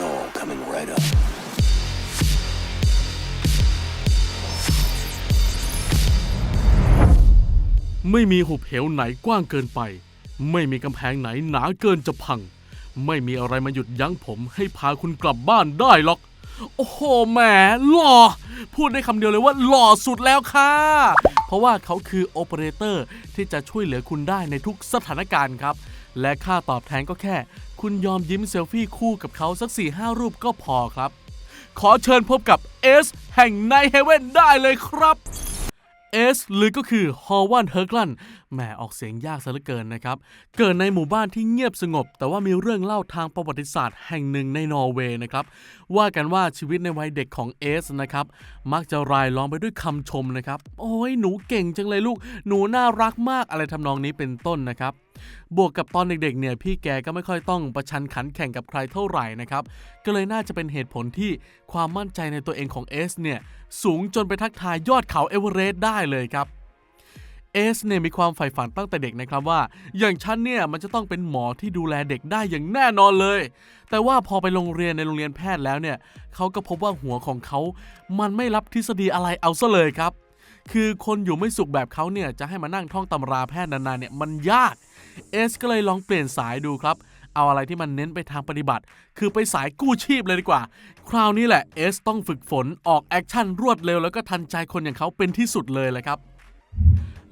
know, coming right up. ไม่มีหุบเหวไหนกว้างเกินไป ไม่มีกำแพงไหนหนาเกินจะพัง ไม่มีอะไรมาหยุดยั้งผมให้พาคุณกลับบ้านได้หรอก โอ้โหแหมหล่อ พูดได้คำเดียวเลยว่าหล่อสุดแล้วค่ะ เพราะว่าเขาคือโอเปอเรเตอร์ที่จะช่วยเหลือคุณได้ในทุกสถานการณ์ครับ และค่าตอบแทนก็แค่ คุณยอมยิ้มเซลฟี่คู่กับเขาสัก4ี่ห้ารูปก็พอครับ ขอเชิญพบกับเอสแห่งในเฮเว่นได้เลยครับเอสหรือก็คือฮอลวันเฮอร์กลันแหมออกเสียงยากซะเหลือเกินนะครับ เกิดในหมู่บ้านที่เงียบสงบ แต่ว่ามีเรื่องเล่าทางประวัติศาสตร์แห่งหนึ่งในนอร์เวย์นะครับ ว่ากันว่าชีวิตในวัยเด็กของเอสนะครับ มักจะรายล้อมไปด้วยคำชมนะครับ โอ้ยหนูเก่งจังเลยลูก หนูน่ารักมากอะไรทำนองนี้เป็นต้นนะครับ บวกกับตอนเด็กๆเนี่ยพี่แกก็ไม่ค่อยต้องประชันขันแข่งกับใครเท่าไหร่นะครับ ก็เลยน่าจะเป็นเหตุผลที่ความมั่นใจในตัวเองของเอสเนี่ยสูงจนไปทักทายยอดเขาเอเวอเรสต์ได้เลยครับเอสเนี่ยมีความใฝ่ฝันตั้งแต่เด็กนะครับว่า อย่างฉันเนี่ยมันจะต้องเป็นหมอที่ดูแลเด็กได้อย่างแน่นอนเลย แต่ว่าพอไปโรงเรียนในโรงเรียนแพทย์แล้วเนี่ยเขาก็พบว่าหัวของเขา มันไม่รับทฤษฎีอะไรเอาซะเลยครับ คือคนอยู่ไม่สุขแบบเขาเนี่ยจะให้มานั่งท่องตำราแพทย์นานๆเนี่ยมันยากเอสก็เลยลองเปลี่ยนสายดูครับ เอาอะไรที่มันเน้นไปทางปฏิบัติ คือไปสายกู้ชีพเลยดีกว่า คราวนี้แหละเอสต้องฝึกฝนออกแอคชั่นรวดเร็วแล้วก็ทันใจคนอย่างเขาเป็นที่สุดเลยแหละครับ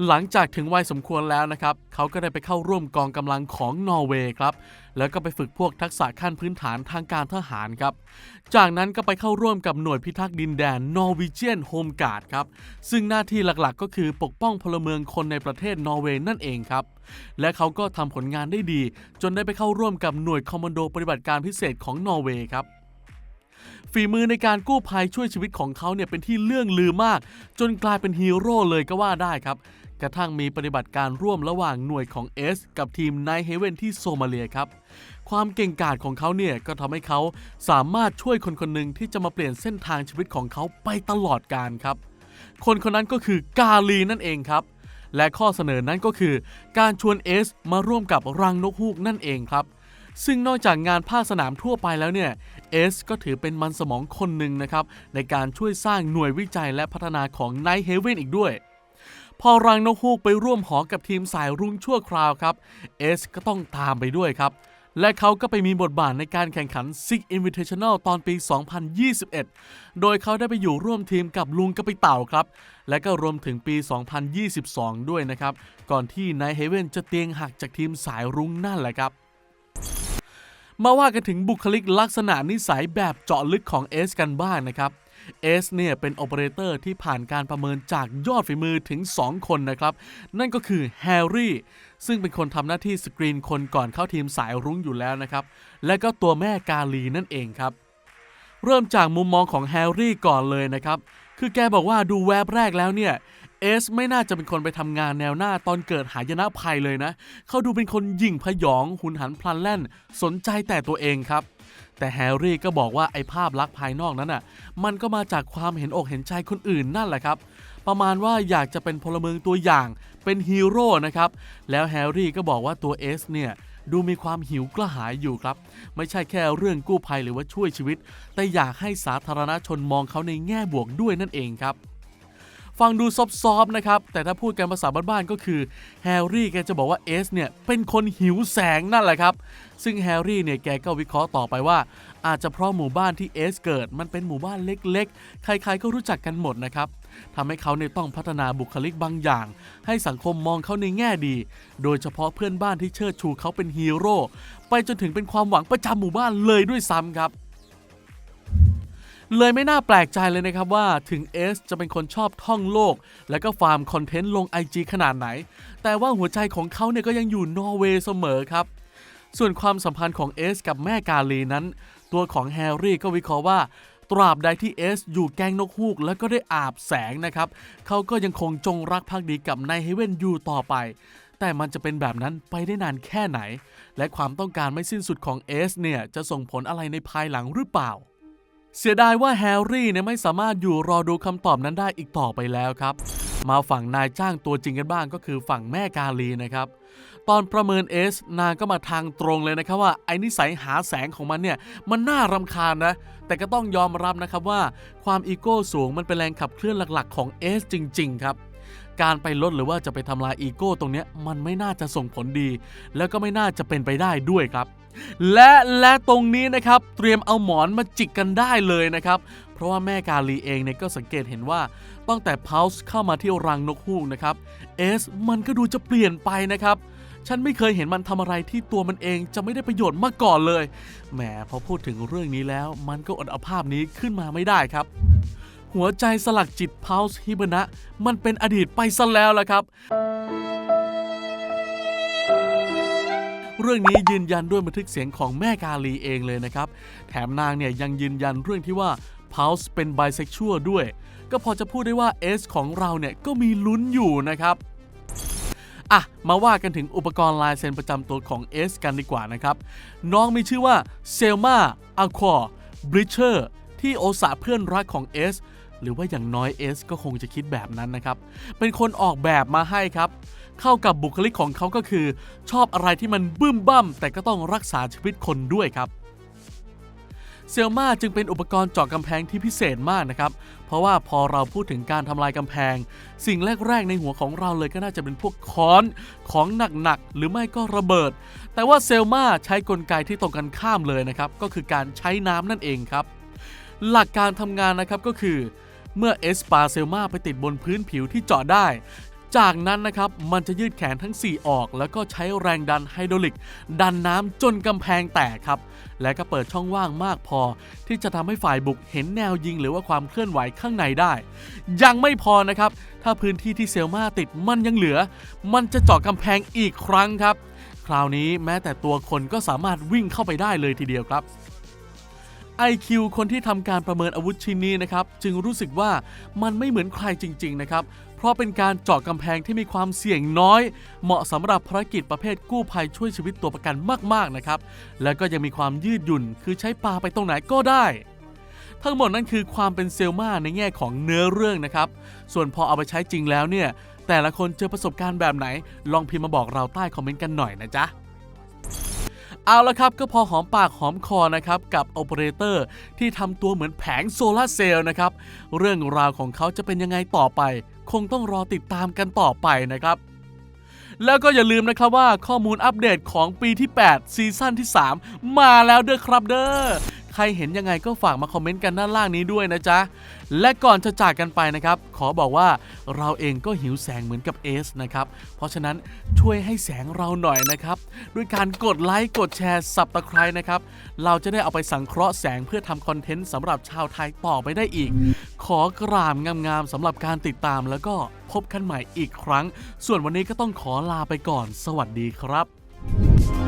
หลังจากถึงวัยสมควรแล้วนะครับ เขาก็ได้ไปเข้าร่วมกองกำลังของนอร์เวย์ครับ แล้วก็ไปฝึกพวกทักษะขั้นพื้นฐานทางการทหารครับ จากนั้นก็ไปเข้าร่วมกับหน่วยพิทักษ์ดินแดน Norwegian Home Guard ครับ ซึ่งหน้าที่หลักๆ ก็คือปกป้องพลเมืองคนในประเทศนอร์เวย์นั่นเองครับ และเขาก็ทำผลงานได้ดี จนได้ไปเข้าร่วมกับหน่วยคอมมานโดปฏิบัติการพิเศษของนอร์เวย์ครับฝีมือในการกู้ภัยช่วยชีวิตของเขาเนี่ยเป็นที่เลื่องลือมาก จนกลายเป็นฮีโร่เลยก็ว่าได้ครับ กระทั่งมีปฏิบัติการร่วมระหว่างหน่วยของเอสกับทีมไนเฮเวนที่โซมาเลียครับ ความเก่งกาจของเขาเนี่ยก็ทำให้เขาสามารถช่วยคนคนหนึ่งที่จะมาเปลี่ยนเส้นทางชีวิตของเขาไปตลอดกาลครับ คนคนนั้นก็คือกาลีนั่นเองครับ และข้อเสนอนั้นก็คือ การชวนเอสมาร่วมกับรังนกฮูกนั่นเองครับซึ่งนอกจากงานภาคสนามทั่วไปแล้วเนี่ยเอสก็ถือเป็นมันสมองคนหนึ่งนะครับ ในการช่วยสร้างหน่วยวิจัยและพัฒนาของ Night Haven อีกด้วย พอรังนกฮูกไปร่วมหอกับทีมสายรุ่งชั่วคราวครับเอสก็ต้องตามไปด้วยครับ และเขาก็ไปมีบทบาทในการแข่งขัน Six Invitational ตอนปี 2021 โดยเขาได้ไปอยู่ร่วมทีมกับลุงกระไปเต่าครับ และก็รวมถึงปี 2022 ด้วยนะครับ ก่อนที่ Night Haven จะเตียงหักจากทีมสายรุ้งนั่นแหละครับมาว่ากันถึงบุคลิกลักษณะนิสัยแบบเจาะลึกของเอสกันบ้างนะครับ เอสเนี่ยเป็นโอเปอเรเตอร์ที่ผ่านการประเมินจากยอดฝีมือถึง 2 คนนะครับ นั่นก็คือแฮร์รี่ซึ่งเป็นคนทำหน้าที่สกรีนคนก่อนเข้าทีมสายรุ้งอยู่แล้วนะครับ และก็ตัวแม่กาลีนั่นเองครับ เริ่มจากมุมมองของแฮร์รี่ก่อนเลยนะครับ คือแกบอกว่าดูแวบแรกแล้วเนี่ยเอสไม่น่าจะเป็นคนไปทำงานแนวหน้าตอนเกิดหายนะภัยเลยนะ เขาดูเป็นคนยิ่งพยอง หุนหันพลันแล่น สนใจแต่ตัวเองครับ แต่แฮร์รี่ก็บอกว่าไอ้ภาพลักษณ์ภายนอกนั้นอะ มันก็มาจากความเห็นอกเห็นใจคนอื่นนั่นแหละครับ ประมาณว่าอยากจะเป็นพลเมืองตัวอย่าง เป็นฮีโร่นะครับ แล้วแฮร์รี่ก็บอกว่าตัวเอสเนี่ยดูมีความหิวกระหายอยู่ครับ ไม่ใช่แค่เรื่องกู้ภัยหรือว่าช่วยชีวิต แต่อยากให้สาธารณชนมองเขาในแง่บวกด้วยนั่นเองครับ ฟังดูซอฟๆนะครับ แต่ถ้าพูดกันภาษาบ้านๆก็คือแฮร์รี่แกจะบอกว่าเอสเนี่ยเป็นคนหิวแสงนั่นแหละครับ ซึ่งแฮร์รี่เนี่ยแกก็วิเคราะห์ต่อไปว่า อาจจะเพราะหมู่บ้านที่เอสเกิด มันเป็นหมู่บ้านเล็กๆ ใครๆก็รู้จักกันหมดนะครับทำให้เขาเนี่ยต้องพัฒนาบุคลิกบางอย่าง ให้สังคมมองเขาในแง่ดี โดยเฉพาะเพื่อนบ้านที่เชิดชูเขาเป็นฮีโร่ไปจนถึงเป็นความหวังประจำหมู่บ้านเลยด้วยซ้ำครับ เลยไม่น่าแปลกใจเลยนะครับว่าถึงเอสจะเป็นคนชอบท่องโลก และก็ฟาร์มคอนเทนต์ลง IG ขนาดไหน แต่ว่าหัวใจของเขาเนี่ยก็ยังอยู่นอร์เวย์เสมอครับ ส่วนความสัมพันธ์ของเอสกับแม่กาลีนั้น ตัวของแฮร์รี่ก็วิเคราะห์ว่าตราบใดที่เอสอยู่แกงนกฮูกแล้วก็ได้อาบแสงนะครับ เขาก็ยังคงจงรักภักดีกับนายเฮเวนอยู่ต่อไป แต่มันจะเป็นแบบนั้นไปได้นานแค่ไหน และความต้องการไม่สิ้นสุดของเอสเนี่ยจะส่งผลอะไรในภายหลังหรือเปล่า เสียดายว่าแฮร์รี่เนี่ยไม่สามารถอยู่รอดูคำตอบนั้นได้อีกต่อไปแล้วครับ มาฝั่งนายจ้างตัวจริงกันบ้างก็คือฝั่งแม่กาลีนะครับ ตอนประเมินเอสนางก็มาทางตรงเลยนะครับว่าไอ้นิสัยหาแสงของมันเนี่ย มันน่ารำคาญนะ แต่ก็ต้องยอมรับนะครับว่าความอีโก้สูงมันเป็นแรงขับเคลื่อนหลักๆ ของเอสจริง ๆ ครับการไปลดหรือว่าจะไปทำลายอีโก้ตรงนี้มันไม่น่าจะส่งผลดี แล้วก็ไม่น่าจะเป็นไปได้ด้วยครับ และและตรงนี้นะครับเตรียมเอาหมอนมาจิกกันได้เลยนะครับ เพราะว่าแม่กาลีเองเนี่ยก็สังเกตเห็นว่าตั้งแต่พาวส์เข้ามาที่รังนกฮูกนะครับเอสมันก็ดูจะเปลี่ยนไปนะครับฉันไม่เคยเห็นมันทำอะไรที่ตัวมันเองจะไม่ได้ประโยชน์มาก่อนเลย แหมพอพูดถึงเรื่องนี้แล้ว มันก็อดเอาภาพนี้ขึ้นมาไม่ได้ครับ หัวใจสลักจิตพาวส์ฮิบนะ มันเป็นอดีตไปซะแล้วละครับ เรื่องนี้ยืนยันด้วยบันทึกเสียงของแม่กาลีเองเลยนะครับ แถมนางเนี่ยยังยืนยันเรื่องที่ว่าพาวส์เป็นไบเซ็กชวลด้วย ก็พอจะพูดได้ว่าเอสของเราเนี่ยก็มีลุ้นอยู่นะครับอะ มาว่ากันถึงอุปกรณ์ลายเซ็นประจำตัวของเอสกันดีกว่านะครับ น้องมีชื่อว่าเซลมาอะควาบริเชอร์ที่โอซาเพื่อนรักของเอสหรือว่าอย่างน้อยเอสก็คงจะคิดแบบนั้นนะครับ เป็นคนออกแบบมาให้ครับ เข้ากับบุคลิกของเขาก็คือ ชอบอะไรที่มันบึ้มบั้ม แต่ก็ต้องรักษาชีวิตคนด้วยครับเซลมาจึงเป็นอุปกรณ์เจาะกำแพงที่พิเศษมากนะครับ เพราะว่าพอเราพูดถึงการทำลายกำแพง สิ่งแรก ๆ ในหัวของเราเลยก็น่าจะเป็นพวกค้อนของหนัก ๆ หรือไม่ก็ระเบิด แต่ว่าเซลมาใช้กลไกที่ตรงกันข้ามเลยนะครับ ก็คือการใช้น้ำนั่นเองครับ หลักการทำงานนะครับก็คือ เมื่อเอสปาเซลมาไปติดบนพื้นผิวที่เจาะได้ จากนั้นนะครับมันจะยืดแขนทั้ง 4 ออก แล้วก็ใช้แรงดันไฮดรอลิก ดันน้ำจนกำแพงแตกครับ และก็เปิดช่องว่างมากพอ ที่จะทำให้ฝ่ายบุกเห็นแนวยิงหรือว่าความเคลื่อนไหวข้างในได้ ยังไม่พอนะครับ ถ้าพื้นที่ที่เซลมาติดมันยังเหลือ มันจะเจาะกำแพงอีกครั้งครับ คราวนี้แม้แต่ตัวคนก็สามารถวิ่งเข้าไปได้เลยทีเดียวครับ IQ คนที่ทำการประเมินอาวุธชิ้นนี้นะครับ จึงรู้สึกว่ามันไม่เหมือนใครจริง ๆ นะครับ เพราะเป็นการเจาะกำแพงที่มีความเสี่ยงน้อย เหมาะสำหรับภารกิจประเภทกู้ภัยช่วยชีวิตตัวประกันมากๆนะครับ แล้วก็ยังมีความยืดหยุ่น คือใช้ปลาไปตรงไหนก็ได้ ทั้งหมดนั่นคือความเป็นเซลมาในแง่ของเนื้อเรื่องนะครับ ส่วนพอเอาไปใช้จริงแล้วเนี่ย แต่ละคนเจอประสบการณ์แบบไหน ลองพิมพ์มาบอกเราใต้คอมเมนต์กันหน่อยนะจ๊ะเอาละครับก็พอหอมปากหอมคอนะครับกับโอเปอเรเตอร์ที่ทำตัวเหมือนแผงโซลาร์เซลล์นะครับ เรื่องราวของเขาจะเป็นยังไงต่อไป คงต้องรอติดตามกันต่อไปนะครับ แล้วก็อย่าลืมนะครับว่าข้อมูลอัปเดตของปีที่ 8 ซีซั่นที่ 3 มาแล้วเด้อครับเด้อใครเห็นยังไงก็ฝากมาคอมเมนต์กันด้านล่างนี้ด้วยนะจ๊ะ และก่อนจะจากกันไปนะครับ ขอบอกว่าเราเองก็หิวแสงเหมือนกับเอสนะครับ เพราะฉะนั้นช่วยให้แสงเราหน่อยนะครับ ด้วยการกดไลค์กดแชร์สับตะไคร้นะครับ เราจะได้เอาไปสังเคราะห์แสงเพื่อทำคอนเทนต์สำหรับชาวไทยต่อไปได้อีก ขอกราบงามๆสำหรับการติดตามแล้วก็พบกันใหม่อีกครั้ง ส่วนวันนี้ก็ต้องขอลาไปก่อน สวัสดีครับ